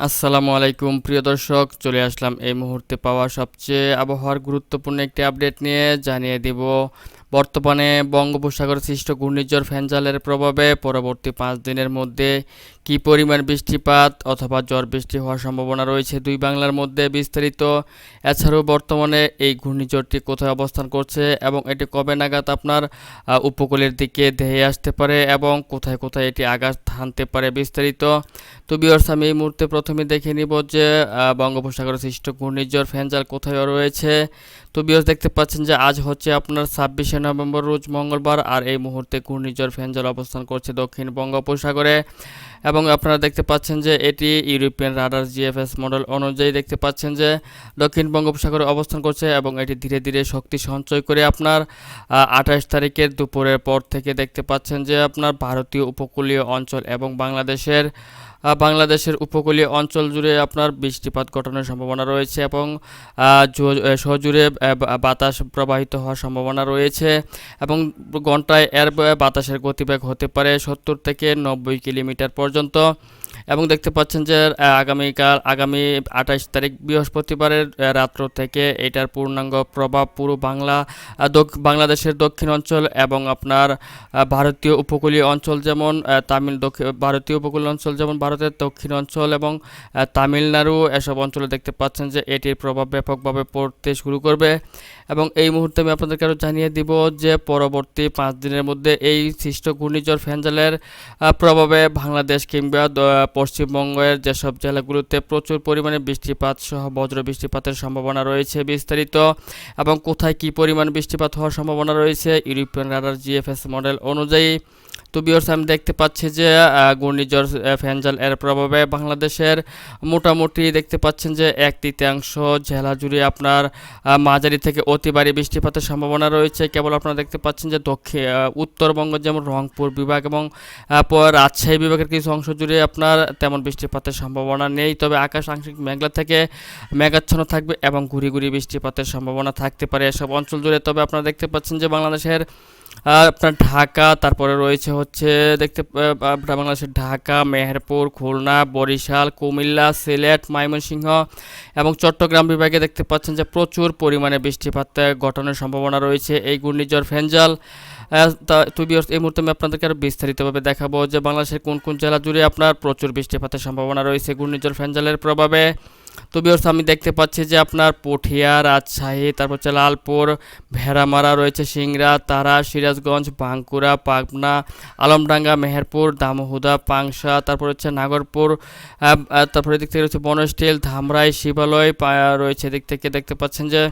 আসসালামু আলাইকুম, প্রিয় দর্শক। চলে আসলাম এই মুহূর্তে পাওয়া সবচেয়ে আবহাওয়ার গুরুত্বপূর্ণ একটি আপডেট নিয়ে জানিয়ে দিব। বর্তমানে বঙ্গোপসাগর সৃষ্ট ঘূর্ণিঝড় ফ্যাঞ্জালের প্রভাবে পরবর্তী পাঁচ দিনের মধ্যে কি পরিমাণ বৃষ্টিপাত অথবা ঝড় বৃষ্টি হওয়ার সম্ভাবনা রয়েছে দুই বাংলার মধ্যে বিস্তারিত। এছাড়াও বর্তমানে এই ঘূর্ণিঝড়টি কোথায় অবস্থান করছে এবং এটি কবে নাগাদ আপনার উপকূলের দিকে ধেয়ে আসতে পারে এবং কোথায় কোথায় এটি আঘাত হানতে পারে বিস্তারিত। তো বিয়র্স আমি এই মুহূর্তে দেখে নিব যে আহ, বঙ্গোপসাগরে সৃষ্ট ঘূর্ণিঝড় ফ্যাঞ্জাল কোথায় রয়েছে। তো বিয়র্স দেখতে পাচ্ছেন যে আজ হচ্ছে আপনার ছাব্বিশে নভেম্বর রোজ মঙ্গলবার আর এই মুহূর্তে ঘূর্ণিঝড় ফ্যাঞ্জাল অবস্থান করছে দক্ষিণ বঙ্গোপসাগরে। এবং আপনারা দেখতে পাচ্ছেন যে এটি ইউরোপিয়ান রাডার জিএফএস মডেল অনুযায়ী দেখতে পাচ্ছেন যে দক্ষিণ বঙ্গোপসাগরে অবস্থান করছে এবং এটি ধীরে ধীরে শক্তি সঞ্চয় করে আপনার আঠাশ তারিখের দুপুরের পর থেকে দেখতে পাচ্ছেন যে আপনার ভারতীয় উপকূলীয় অঞ্চল এবং বাংলাদেশের বাংলাদেশের উপকূলীয় অঞ্চল জুড়ে আপনার বৃষ্টিপাত ঘটানোর সম্ভাবনা রয়েছে এবং সহজুড়ে বাতাস প্রবাহিত হওয়ার সম্ভাবনা রয়েছে এবং ঘন্টায় এর বাতাসের গতিবেগ হতে পারে সত্তর থেকে নব্বই কিলোমিটার পর্যন্ত। এবং দেখতে পাচ্ছেন যে আগামীকাল, আগামী আঠাশ তারিখ বৃহস্পতিবারের রাত্র থেকে এটার পূর্ণাঙ্গ প্রভাব পুরো বাংলা বাংলাদেশের দক্ষিণ অঞ্চল এবং আপনার ভারতীয় উপকূলীয় অঞ্চল যেমন তামিল ভারতীয় উপকূলীয় অঞ্চল যেমন ভারতের দক্ষিণ অঞ্চল এবং তামিলনাড়ু, এসব অঞ্চলে দেখতে পাচ্ছেন যে এটির প্রভাব ব্যাপকভাবে পড়তে শুরু করবে। এবং এই মুহূর্তে আমি আপনাদেরকে আরও জানিয়ে দিব যে পরবর্তী পাঁচ দিনের মধ্যে এই সৃষ্ট ঘূর্ণিঝড় ফ্যানজালের প্রভাবে বাংলাদেশ কিংবা পশ্চিমবঙ্গের যেসব জেলাগুলোতে প্রচুর পরিমাণে বৃষ্টিপাত সহ বজ্র বৃষ্টিপাতের সম্ভাবনা রয়েছে বিস্তারিত এবং কোথায় কি পরিমাণ বৃষ্টিপাত হওয়ার সম্ভাবনা রয়েছে, ইউরোপিয়ান রাডার জিএফএস মডেল অনুযায়ী তো বিয়র্স আমি দেখতে পাচ্ছি যে ঘূর্ণিঝড় আহ, ফ্যাঞ্জাল এর প্রভাবে বাংলাদেশের মোটামুটি দেখতে পাচ্ছেন যে এক তৃতীয়াংশ জেলা জুড়ে আপনার মাঝারি থেকে অতি ভারী বৃষ্টিপাতের সম্ভাবনা রয়েছে। কেবল আপনারা দেখতে পাচ্ছেন যে দক্ষিণ উত্তরবঙ্গ যেমন রংপুর বিভাগ এবং রাজশাহী বিভাগের কিছু অংশ জুড়ে আপনার তেমন বৃষ্টিপাতের সম্ভাবনা নেই। তবে আকাশ আংশিক মেঘলা থেকে মেঘাচ্ছন্ন থাকবে এবং ঘুরি ঘুরি বৃষ্টিপাতের সম্ভাবনা থাকতে পারে এসব অঞ্চল জুড়ে। তবে আপনারা দেখতে পাচ্ছেন যে বাংলাদেশের আপনার ঢাকা তারপরে রয়েছে হচ্ছে, দেখতে বাংলাদেশের ঢাকা, মেহেরপুর, খুলনা, বরিশাল, কুমিল্লা, সিলেট, ময়মনসিংহ এবং চট্টগ্রাম বিভাগে দেখতে পাচ্ছেন যে প্রচুর পরিমাণে বৃষ্টিপাত ঘটানোর সম্ভাবনা রয়েছে। এই ঘূর্ণিঝড় ফেঞ্জাল তুই এই মুহূর্তে আমি আপনাদেরকে আরও বিস্তারিতভাবে দেখাবো যে বাংলাদেশের কোন কোন জেলা জুড়ে আপনার প্রচুর বৃষ্টিপাতের সম্ভাবনা রয়েছে ঘূর্ণিঝড় ফেঞ্জালের প্রভাবে। তো আমি দেখতে পাচ্ছি যে আপনার পটিয়া রাজশাহী, তারপর হচ্ছে লালপুর, ভেড়ামারা রয়েছে, সিংড়া, তারা, সিরাজগঞ্জ, বাঁকুড়া, পাবনা, আলমডাঙ্গা, মেহেরপুর, দামহুদা, পাংশা, তারপর হচ্ছে নাগরপুর তারপরে দিক থেকে রয়েছে বনস্টিল ধামরাই, শিবালয় রয়েছে। এদিক থেকে দেখতে পাচ্ছেন যে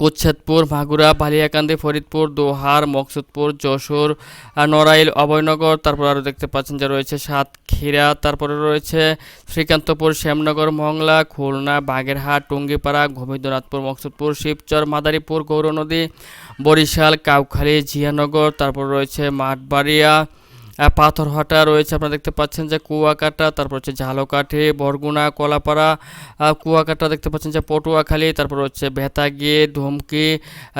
কোচ্ছেদপুর মাগুরা বালিয়াকান্দি, ফরিদপুর, দোহার, মকসুদপুর, যশোর নড়াইল, অভয়নগর, তারপর আরও দেখতে পাচ্ছেন যে রয়েছে সাতক্ষীরা, তারপরে রয়েছে শ্রীকান্তপুর, শ্যামনগর, মংলা, খুলনা, বাগেরহাট, টুঙ্গিপাড়া, গোবিন্দনাথপুর, মকসুদপুর, শিবচর, মাদারীপুর, গৌরনদী, বরিশাল, কাউখালী, জিয়ানগর, তারপর রয়েছে মাঠবাড়িয়া পাথরহাটা রয়েছে, আপনারা দেখতে পাচ্ছেন যে কুয়াকাটা, তারপর হচ্ছে ঝালকাঠি, বরগুনা, কলাপাড়া কুয়াকাটা দেখতে পাচ্ছেন যে পটুয়াখালী, তারপর হচ্ছে বেতাগি ধুমকি,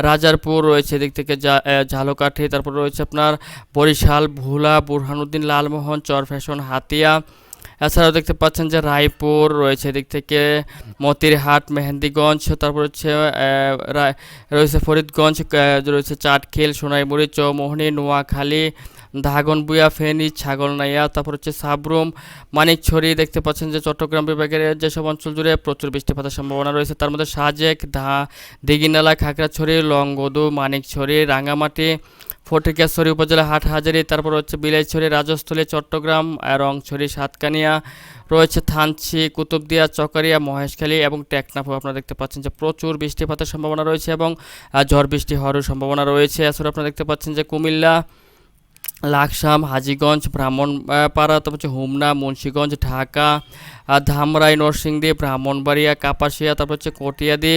রাজারপুর রয়েছে এদিক থেকে ঝালকাঠি, তারপর রয়েছে আপনার বরিশাল, ভোলা, বুরহানুদ্দিন, লালমোহন চরফ্যাশন হাতিয়া। এছাড়াও দেখতে পাচ্ছেন যে রায়পুর রয়েছে এদিক থেকে মতিরহাট, মেহেন্দিগঞ্জ, তারপর হচ্ছে রয়েছে ফরিদগঞ্জ রয়েছে চাটখিল, সোনাইমুড়ি, চৌমোহনী, নোয়াখালী ধাগনবুয়া ফেনী ছাগলনাইয়া তারপর হচ্ছে সাবরুম, মানিকছড়ি দেখতে পাচ্ছেন যে চট্টগ্রাম বিভাগের যেসব অঞ্চল জুড়ে প্রচুর বৃষ্টিপাতের সম্ভাবনা রয়েছে। তার মধ্যে সাজেক, ধা, দিঘিনালা, খাগড়াছড়ি, লংগদু, মানিকছড়ি রাঙ্গামাটি ফটিকেশ্বরী উপজেলা, হাটহাজারি, তারপর হচ্ছে বিলাইছড়ি, রাজস্থলী, চট্টগ্রাম, রংছড়ি, সাতকানিয়া, রয়েছে থানচি, কুতুবদিয়া, চকারিয়া, মহেশখালী এবং টেকনাফও আপনারা দেখতে পাচ্ছেন যে প্রচুর বৃষ্টিপাতের সম্ভাবনা রয়েছে এবং ঝড় বৃষ্টি হওয়ারও সম্ভাবনা রয়েছে। এছাড়া আপনারা দেখতে পাচ্ছেন যে কুমিল্লা লাকসাম, হাজীগঞ্জ ব্রাহ্মণপাড়া তারপর হচ্ছে হুমনা, মুন্সীগঞ্জ, ঢাকা ধামরাই, নরসিংদী, ব্রাহ্মণবাড়িয়া, কাপাসিয়া, তারপর হচ্ছে কটিয়াদি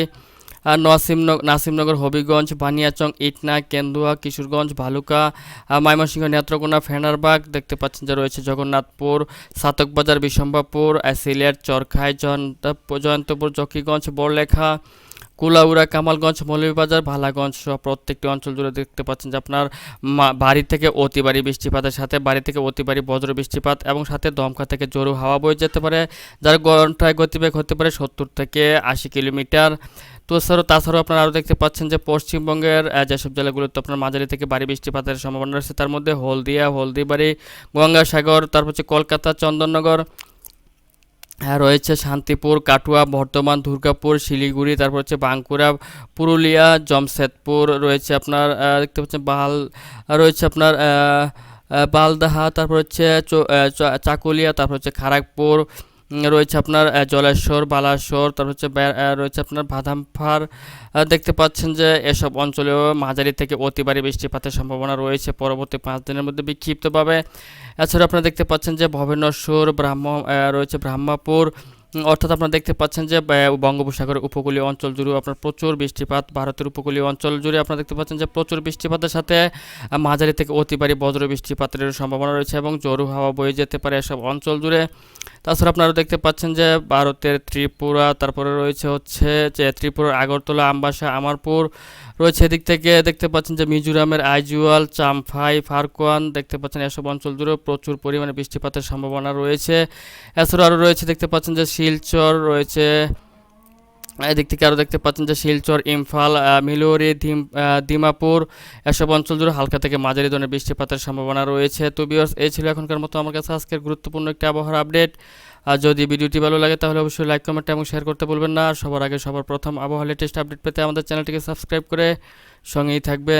নসিমনগর নাসিমনগর, হবিগঞ্জ, বানিয়াচং, ইটনা, কেন্দুয়া, কিশোরগঞ্জ, ভালুকা ময়মনসিংহ, নেত্রকোনা, ফেনারবাগ, দেখতে পাচ্ছেন যে রয়েছে জগন্নাথপুর, সাতকবাজার বিশম্বাপুর সিলেট, চরখাই, জয়ন্ত, জয়ন্তপুর, জকিগঞ্জ, বড়লেখা কুলাউড়া, কামালগঞ্জ, মৌলভীবাজার, ভালাগঞ্জ সহ প্রত্যেকটি অঞ্চল জুড়ে দেখতে পাচ্ছেন যে আপনার বাড়ি থেকে অতি বৃষ্টিপাতের সাথে, বাড়ি থেকে অতি বজ্র বৃষ্টিপাত এবং সাথে দমকা থেকে জোরু হাওয়া বয়ে যেতে পারে, যার ঘন্টায় গতিবেগ হতে পারে সত্তর থেকে আশি কিলোমিটার। তো স্যারও তাছাড়াও আপনারা আরও দেখতে পাচ্ছেন যে পশ্চিমবঙ্গের যেসব জেলাগুলোতে আপনার মাঝারি থেকে ভারী বৃষ্টিপাতের সম্ভাবনা রয়েছে, তার মধ্যে হলদিয়া, হলদিবাড়ি, গঙ্গাসাগর, তারপর হচ্ছে কলকাতা, চন্দননগর রয়েছে শান্তিপুর, কাটুয়া, বর্ধমান, দুর্গাপুর, শিলিগুড়ি, তারপর হচ্ছে বাঁকুড়া, পুরুলিয়া, জমশেদপুর, রয়েছে আপনার দেখতে পাচ্ছেন বাল রয়েছে আপনার বালদাহা, তারপর হচ্ছে চাকুলিয়া, তারপর হচ্ছে খড়গপুর রয়েছে আপনার জলেশ্বর বালাসর তারপর হচ্ছে রয়েছে আপনার বাদামফার দেখতে পাচ্ছেন যে এসব অঞ্চলেও মাঝারি থেকে অতি বৃষ্টিপাতের সম্ভাবনা রয়েছে পরবর্তী পাঁচ দিনের মধ্যে বিক্ষিপ্তভাবে। এছাড়া আপনারা দেখতে পাচ্ছেন যে ভবেনশ্বর ব্রাহ্ম রয়েছে ব্রাহ্মপুর অর্থাৎ আপনারা দেখতে পাচ্ছেন যে বঙ্গোপসাগরের উপকূলীয় অঞ্চল জুড়েও আপনার প্রচুর বৃষ্টিপাত, ভারতের উপকূলীয় অঞ্চল জুড়ে আপনারা দেখতে পাচ্ছেন যে, প্রচুর বৃষ্টিপাতের সাথে মাঝারি থেকে অতি ভারী বজ্র বৃষ্টিপাতের সম্ভাবনা রয়েছে এবং জোরু হাওয়া বয়ে যেতে পারে এসব অঞ্চল জুড়ে। তাছাড়া আপনারা দেখতে পাচ্ছেন যে, ভারতের ত্রিপুরা, তারপরে রয়েছে হচ্ছে যে, ত্রিপুরার আগরতলা, আমবাসা, আমারপুর, রয়েছে এদিক থেকে দেখতে পাচ্ছেন যে, মিজোরামের আইজুয়াল চাম্পাই ফারকোয়ান, দেখতে পাচ্ছেন এসব অঞ্চল জুড়েও প্রচুর পরিমাণে বৃষ্টিপাতের সম্ভাবনা রয়েছে। এছাড়াও আরও রয়েছে দেখতে পাচ্ছেন যে শিলচর রয়েছে। এদিক থেকে আরও দেখতে পাচ্ছেন যে শিলচর, ইমফাল মিলোরি দিম দিমাপুর এসব অঞ্চল জুড়ে হালকা থেকে মাঝারি ধরনের বৃষ্টিপাতের সম্ভাবনা রয়েছে। তো বিয়ার্স এই ছিল এখনকার মতো আমার কাছে আজকের গুরুত্বপূর্ণ একটি আবহাওয়ার আপডেট আর যদি ভিডিওটি ভালো লাগে তাহলে অবশ্যই লাইক কমেন্ট এবং শেয়ার করতে বলবেন না। সবার আগে সবার প্রথম আবহাওয়া লেটেস্ট আপডেট পেতে আমাদের চ্যানেলটিকে সাবস্ক্রাইব করে সঙ্গেই থাকবেন।